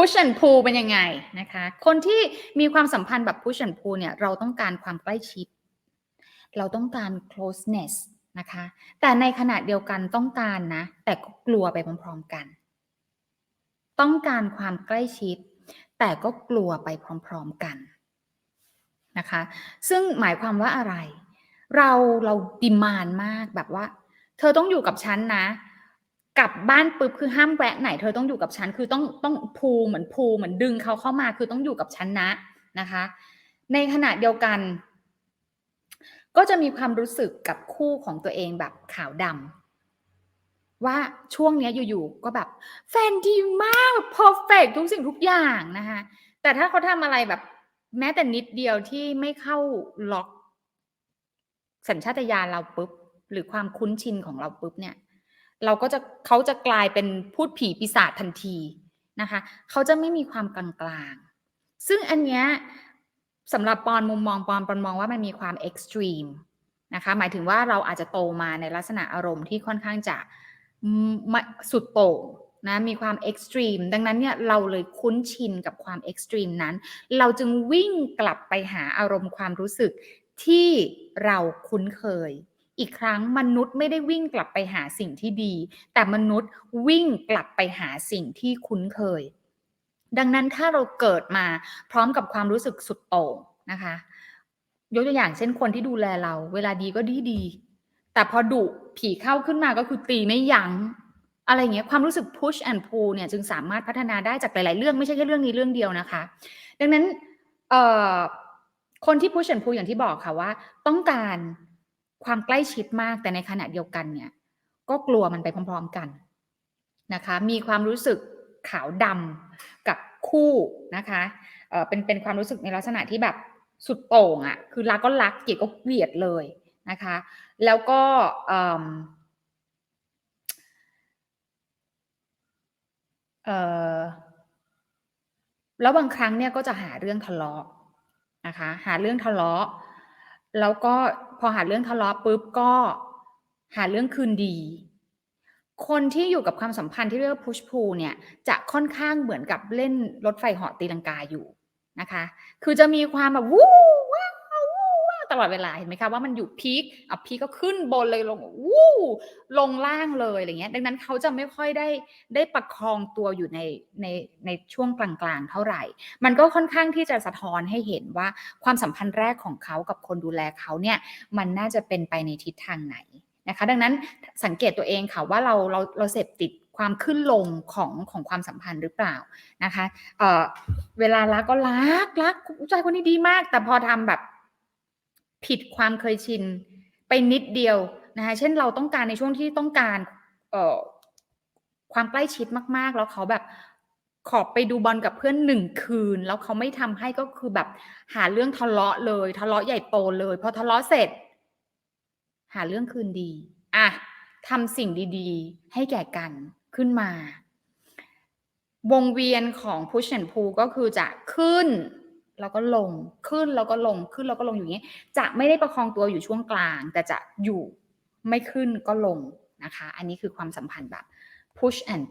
push and pull เป็นยังไงนะคะ คนที่มีความสัมพันธ์แบบ push and pull เนี่ยเราต้องการความใกล้ชิด เราต้องการ closeness นะคะ แต่ในขณะเดียวกันต้องการนะ แต่ก็กลัวไปพร้อมๆกัน ต้องการความใกล้ชิด แต่ก็กลัวไปพร้อมๆกันนะคะ ซึ่งหมายความว่าอะไร เราเราดิมานมากแบบว่า เธอต้องอยู่กับฉันนะ กลับบ้านปุ๊บคือห้ามแวะไหน เธอต้องอยู่กับฉันคือต้องต้องพูเหมือนพูเหมือนดึงเขาเข้ามาคือต้องอยู่กับฉันนะนะคะ ในขณะเดียวกัน ก็จะมีความรู้สึกกับคู่ของตัวเองแบบขาวดำว่าช่วงเนี้ยอยู่ๆก็แบบ แฟนดีมากเพอร์เฟกทุกสิ่งทุกอย่างนะคะแต่ถ้าเขาทำอะไรแบบแม้แต่นิดเดียวที่ไม่เข้าล็อก สัญชาตญาณเราปุ๊บหรือความคุ้นชินของเราปุ๊บเนี่ย เราก็จะเขาจะกลายเป็นพูดผีปีศาจทันทีนะคะเขาจะไม่มีความกลางๆ ซึ่งอันเนี้ยสำหรับปอนมุมมองปอนปอนมองว่ามันมีความเอ็กซ์ตรีมนะคะหมายถึงว่าเราอาจจะโตมาในลักษณะอารมณ์ที่ค่อนข้างจะสุดโต่งนะมีความเอ็กซ์ตรีมดังนั้นเนี่ยเราเลยคุ้นชินกับความเอ็กซ์ตรีมนั้น เราจึงวิ่งกลับไปหาอารมณ์ความรู้สึกที่เราคุ้นเคย อีกครั้งมนุษย์ไม่ได้วิ่งกลับไปหาสิ่งที่ดี แต่มนุษย์วิ่งกลับไปหาสิ่งที่คุ้นเคย ดังนั้นถ้าเราเกิดมาพร้อมกับความรู้สึกสุดโต่งนะคะ ยกตัวอย่างเช่นคนที่ดูแลเรา เวลาดีก็ดีดี แต่พอดุผีเข้าขึ้นมาก็คือตีไม่ยัง้งอะไรเงี้ยความรู้สึก push and pull เนี่ยจึงสามารถพัฒนาได้จากหลาย ๆ เรื่องไม่ใช่แค่เรื่องนี้เรื่องเดียวนะคะ ดังนั้นคนที่ push and pull อย่างที่บอกค่ะว่า ต้องการ ความใกล้ชิดมากแต่ในขณะเดียวกันเนี่ยก็กลัวมันไปพร้อม ๆกันนะคะ มีความรู้สึกขาวดำกับคู่นะคะเออเป็นเป็นความรู้สึกในลักษณะที่แบบสุดโต่งอะ่ะคือรักก็รักเกลียดก็เกลียดเลยนะคะ แล้วก็เออแล้วบางครั้งเนี่ยก็จะหาเรื่องทะเลาะนะคะ หาเรื่องทะเลาะ แล้วก็พอหาเรื่องทะเลาะปุ๊บก็หาเรื่องคืนดี คนที่อยู่กับความสัมพันธ์ที่เรียกว่า push pull เนี่ยจะค่อนข้างเหมือนกับเล่นรถไฟเหาะตีลังกาอยู่นะคะ คือจะมีความแบบวู้ว้าววู้ว้าวต ลอดเวลาเห็นไหมคะว่ามันอยู่พีคอะพีคก็ขึ้นบนเลยลงวู้ลงล่างเลยอะไรเงี้ย ดังนั้นเขาจะไม่ค่อยได้ได้ประคองตัวอยู่ในในในช่วงกลางๆ เท่าไหร่ มันก็ค่อนข้างที่จะสะท้อนให้เห็นว่าความสัมพันธ์แรกของเขากับคนดูแลเขาเนี่ยมันน่าจะเป็นไปในทิศทางไหนนะคะ ดังนั้นสังเกตตัวเองค่ะว่าเราเราเราเสพติดความขึ้นลงของของความสัมพันธ์หรือเปล่านะคะเอ่อเวลารักก็รักรักผู้ชายคนนี้ดีมาก แต่พอทำแบบ ผิดความเคยชินไปนิดเดียวนะคะเช่นเราต้องการในช่วงที่ต้องการเความใกล้ชิดมาก ๆ แล้วเขาแบบขอบไปดูบอลกับเพื่อนหนึ่งคืน แล้วเขาไม่ทำให้ก็คือแบบหาเรื่องทะเลาะเลย ทะเลาะใหญ่โตเลยพอทะเลาะเสร็จ หาเรื่องคืนดีอะทำสิ่งดี ๆ ให้แก่กันขึ้นมา วงเวียนของ push and pull ก็คือจะขึ้น แล้วก็ลงขึ้นแล้วก็ลงขึ้นแล้วก็ลงอย่างนี้ จะไม่ได้ประคองตัวอยู่ช่วงกลาง แต่จะอยู่ไม่ขึ้นก็ลงนะคะ อันนี้คือความสัมพันธ์แบบ push and